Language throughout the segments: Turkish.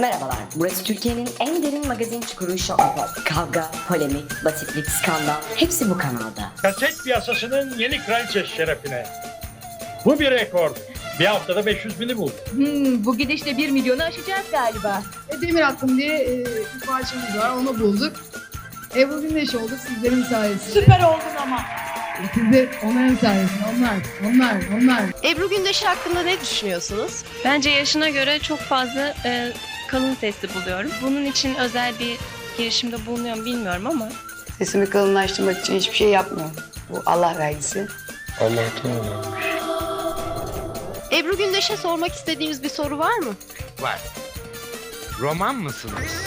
Merhabalar, burası Türkiye'nin en derin magazin çukuru Show Off. Kavga, polemik, basitlik, skandal hepsi bu kanalda. Kaset piyasasının yeni kraliçe şerefine. Bu bir rekor. Bir haftada 500 bini buldu. Hmm, bu gidişle 1 milyonu aşacağız galiba. E, Demir Attım diye e, bir parçamız var. Onu bulduk. Ebru Gündeş oldu sizlerin sayesinde. Süper oldun ama. Siz de onların sayesinde. Onlar, onlar, onlar. Ebru Gündeş hakkında ne düşünüyorsunuz? Bence yaşına göre çok fazla e, kalın sesli buluyorum. Bunun için özel bir girişimde bulunuyorum bilmiyorum ama Sesimi kalınlaştırmak için hiçbir şey yapmıyorum. Bu Allah vergisi. Ebru Gündeş'e sormak istediğiniz bir soru var mı? Var. Roman mısınız?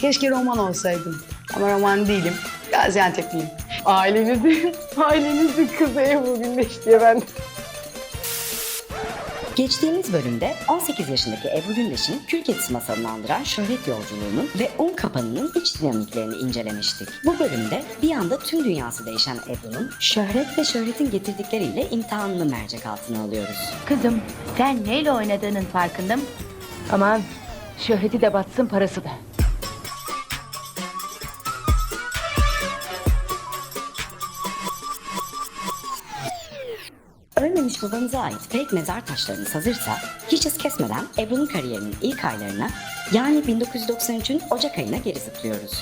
Keşke roman olsaydım. Ama roman değilim. Gaziantep'liyim. Ailenizin, ailenizin kızı Ebru Gündeş diye ben Geçtiğimiz bölümde 18 yaşındaki Ebru Gündeş'in kül kedisi masalını andıran şöhret yolculuğunun ve un kapanının iç dinamiklerini incelemiştik. Bu bölümde bir anda tüm dünyası değişen Ebru'nun şöhret ve şöhretin getirdikleri imtihanını mercek altına alıyoruz. Kızım sen neyle oynadığının farkında mısın? Aman şöhreti de batsın parası da. Ölmemiş babanıza ait fake mezar taşlarınız hazırsa hiç hız kesmeden Ebru'nun kariyerinin ilk aylarına yani 1993'ün Ocak ayına geri zıplıyoruz.